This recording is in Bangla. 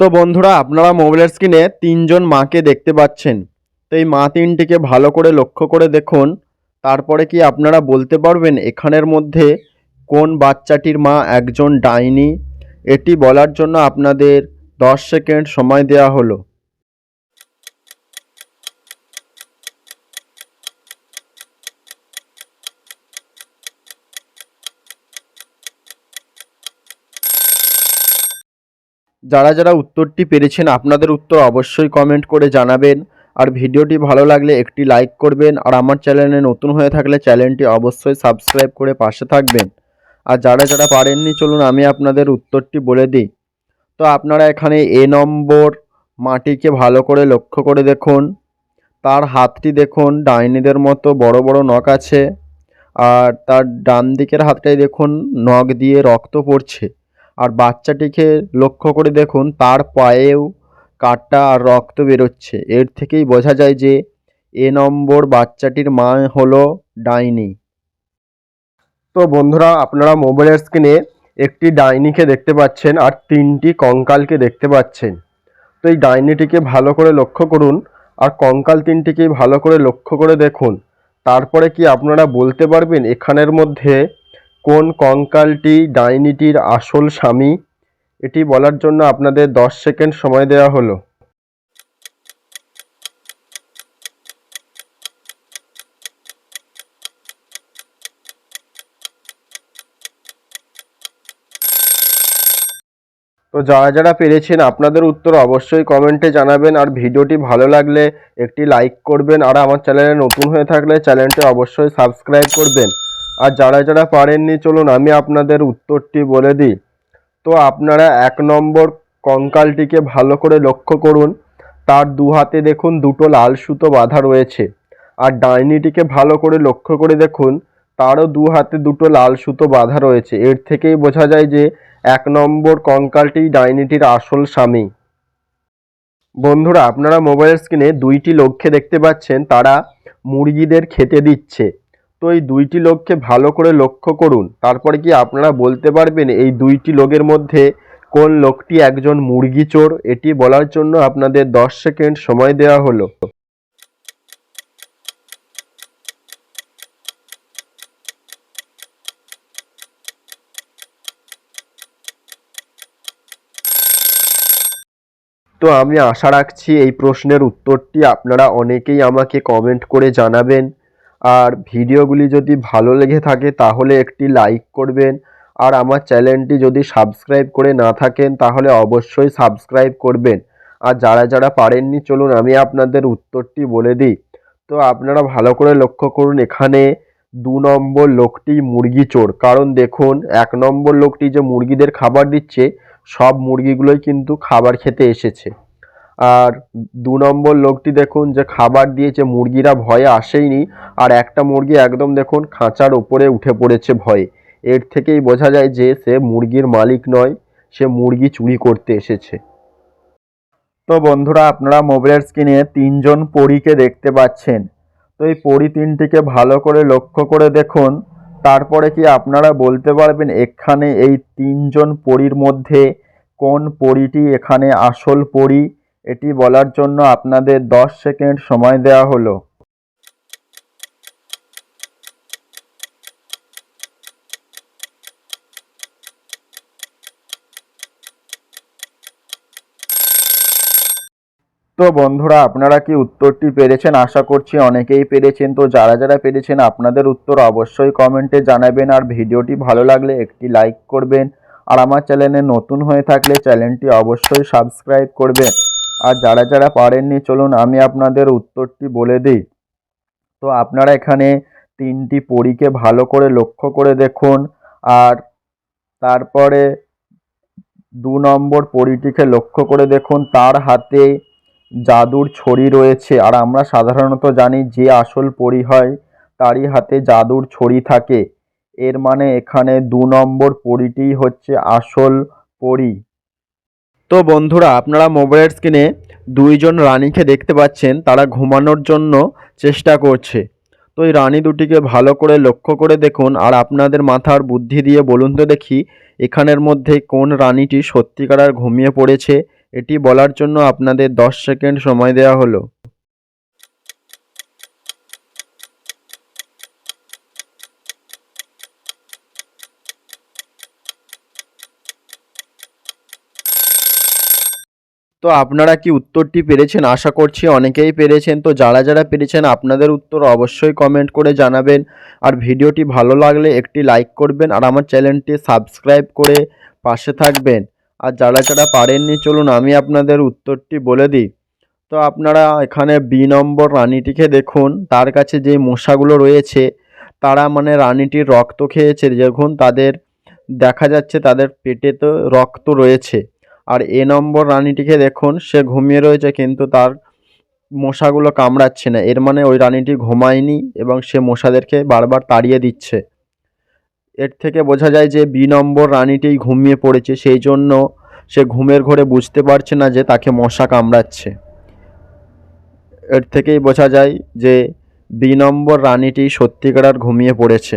তো বন্ধুরা, আপনারা মোবাইলের স্ক্রিনে তিনজন মাকে দেখতে পাচ্ছেন। তো এই মা তিনটিকে ভালো করে লক্ষ্য করে দেখুন। তারপরে কি আপনারা বলতে পারবেন এখানের মধ্যে কোন বাচ্চাটির মা একজন ডাইনি? এটি বলার জন্য আপনাদের দশ সেকেন্ড সময় দেয়া হলো। যারা যারা উত্তরটি পেরেছেন, আপনাদের উত্তর অবশ্যই কমেন্ট করে জানাবেন। আর ভিডিওটি ভালো লাগলে একটি লাইক করবেন। আর আমার চ্যানেলে নতুন হয়ে থাকলে চ্যানেলটি অবশ্যই সাবস্ক্রাইব করে পাশে থাকবেন। আর যারা যারা পারেননি, চলুন আমি আপনাদের উত্তরটি বলে দিই। তো আপনারা এখানে এ নম্বর মাটিকে ভালো করে লক্ষ্য করে দেখুন। তার হাতটি দেখুন, ডাইনিদের মতো বড় বড় নখ আছে। আর তার ডান দিকের হাতটাই দেখুন, নখ দিয়ে রক্ত পড়ছে। আর বাচ্চাটিকে লক্ষ্য করে দেখুন, তার পায়েও কাটা আর রক্ত বেরোচ্ছে। এর থেকেই বোঝা যায় যে এ নম্বর বাচ্চাটির মা হলো ডাইনি। তো বন্ধুরা, আপনারা মোবাইলের স্ক্রিনে একটি ডাইনিকে দেখতে পাচ্ছেন আর তিনটি কঙ্কালকে দেখতে পাচ্ছেন। তো এই ডাইনিটিকে ভালো করে লক্ষ্য করুন আর কঙ্কাল তিনটিকে ভালো করে লক্ষ্য করে দেখুন। তারপরে কি আপনারা বলতে পারবেন এখানের মধ্যে কোন কঙ্কালটি ডাইনিটির আসল স্বামী? এটি বলার জন্য আপনাদের দশ সেকেন্ড সময় দেওয়া হলো। তো যারা যারা পেরেছেন আপনাদের উত্তর অবশ্যই কমেন্টে জানাবেন, আর ভিডিওটি ভালো লাগলে একটি লাইক করবেন, আর আমার চ্যানেলে নতুন হয়ে থাকলে চ্যানেলটি অবশ্যই সাবস্ক্রাইব করবেন। আর যারা যারা পারেননি, চলুন আমি আপনাদের উত্তরটি বলে দিই। তো আপনারা এক নম্বর কঙ্কালটিকে ভালো করে লক্ষ্য করুন। তার দু হাতে দেখুন দুটো লাল সুতো বাঁধা রয়েছে। আর ডাইনিটিকে ভালো করে লক্ষ্য করে দেখুন, তারও দু হাতে দুটো লাল সুতো বাঁধা রয়েছে। এর থেকেই বোঝা যায় যে এক নম্বর কঙ্কালটি ডাইনিটির আসল স্বামী। বন্ধুরা, আপনারা মোবাইল স্ক্রিনে দুইটি লক্ষ্যে দেখতে পাচ্ছেন, তারা মুরগিদের খেতে দিচ্ছে। তো এই দুইটি লোককে ভালো করে লক্ষ্য করুন। তারপরে কি আপনারা বলতে পারবেন এই দুইটি লোকের মধ্যে কোন লোকটি একজন মুরগি চোর? এটি বলার জন্য আপনাদের দশ সেকেন্ড সময় দেওয়া হলো। তো আমি আশা রাখছি এই প্রশ্নের উত্তরটি আপনারা অনেকেই আমাকে কমেন্ট করে জানাবেন। আর ভিডিওগুলি যদি ভালো লেগে থাকে তাহলে একটি লাইক করবেন। আর আমার চ্যানেলটি যদি সাবস্ক্রাইব করে না থাকেন তাহলে অবশ্যই সাবস্ক্রাইব করবেন। আর যারা যারা পারেননি, চলুন আমি আপনাদের উত্তরটি বলে দিই। তো আপনারা ভালো করে লক্ষ্য করুন, এখানে দু নম্বর লোকটি মুরগি চোর। কারণ দেখুন, এক নম্বর লোকটি যে মুরগিদের খাবার দিচ্ছে, সব মুরগিগুলোই কিন্তু খাবার খেতে এসেছে। আর দু নম্বর লোকটি দেখুন যে খাবার দিয়েছে, মুরগিরা ভয়ে আসেইনি। আর একটা মুরগি একদম দেখুন খাঁচার ওপরে উঠে পড়েছে ভয়ে। এর থেকেই বোঝা যায় যে সে মুরগির মালিক নয়, সে মুরগি চুরি করতে এসেছে। তো বন্ধুরা, আপনারা মোবাইলের স্ক্রিনে তিনজন পরীকে দেখতে পাচ্ছেন। তো এই পরী তিনটিকে ভালো করে লক্ষ্য করে দেখুন। তারপরে কি আপনারা বলতে পারবেন এখানে এই তিনজন পরীর মধ্যে কোন পরীটি এখানে আসল পরী? এটি বলার জন্য আপনাদের দশ সেকেন্ড সময় দেওয়া হলো। তো বন্ধুরা, আপনারা কি উত্তরটি পেরেছেন? আশা করছি অনেকেই পেরেছেন। তো যারা যারা পেরেছেন আপনাদের উত্তর অবশ্যই কমেন্টে জানাবেন। আর ভিডিওটি ভালো লাগলে একটি লাইক করবেন। আর আমার চ্যানেলে নতুন হয়ে থাকলে চ্যানেলটি অবশ্যই সাবস্ক্রাইব করবেন। আর যারা যারা পারেননি, চলুন আমি আপনাদের উত্তরটি বলে দিই। তো আপনারা এখানে তিনটি পরীকে ভালো করে লক্ষ্য করে দেখুন, আর তারপরে দু নম্বর পরীটিকে লক্ষ্য করে দেখুন, তার হাতে জাদুর ছড়ি রয়েছে। আর আমরা সাধারণত জানি যে আসল পরি হয়, তারই হাতে জাদুর ছড়ি থাকে। এর মানে এখানে দু নম্বর পরীটিই হচ্ছে আসল পরী। তো বন্ধুরা, আপনারা মোবাইলের স্ক্রিনে দুইজন রানীকে দেখতে পাচ্ছেন, তারা ঘুমানোর জন্য চেষ্টা করছে। তো এই রানী দুটিকে ভালো করে লক্ষ্য করে দেখুন, আর আপনাদের মাথার বুদ্ধি দিয়ে বলুন তো দেখি, এখানের মধ্যে কোন রানীটি সত্যিকার ঘুমিয়ে পড়েছে, এটি বলার জন্য আপনাদের দশ সেকেন্ড সময় দেওয়া হলো। তো আপনারা কি উত্তরটি পেরেছেন? আশা করছি অনেকেই পেরেছেন। তো যারা যারা পেরেছেন আপনাদের উত্তর অবশ্যই কমেন্ট করে জানাবেন। আর ভিডিওটি ভালো লাগলে একটি লাইক করবেন আর আমার চ্যানেলটি সাবস্ক্রাইব করে পাশে থাকবেন। আর যারা যারা পারেননি, চলুন আমি আপনাদের উত্তরটি বলে দিই। তো আপনারা এখানে বি নম্বর রানীটিকে দেখুন। তার কাছে যে মশাগুলো রয়েছে, তারা মানে রানীটির রক্ত খেয়েছে। যখন তাদের দেখা যাচ্ছে তাদের পেটে তো রক্ত রয়েছে। আর এ নম্বর রানীটিকে দেখুন, সে ঘুমিয়ে রয়েছে কিন্তু তার মশাগুলো কামড়াচ্ছে না। এর মানে ওই রানীটি ঘুমায়নি এবং সে মশাদেরকে বারবার তাড়িয়ে দিচ্ছে। এর থেকে বোঝা যায় যে বি নম্বর রানীটি ঘুমিয়ে পড়েছে, সেই জন্য সে ঘুমের ঘোরে বুঝতে পারছে না যে তাকে মশা কামড়াচ্ছে। এর থেকেই বোঝা যায় যে বি নম্বর রানীটি সত্যিকার ঘুমিয়ে পড়েছে।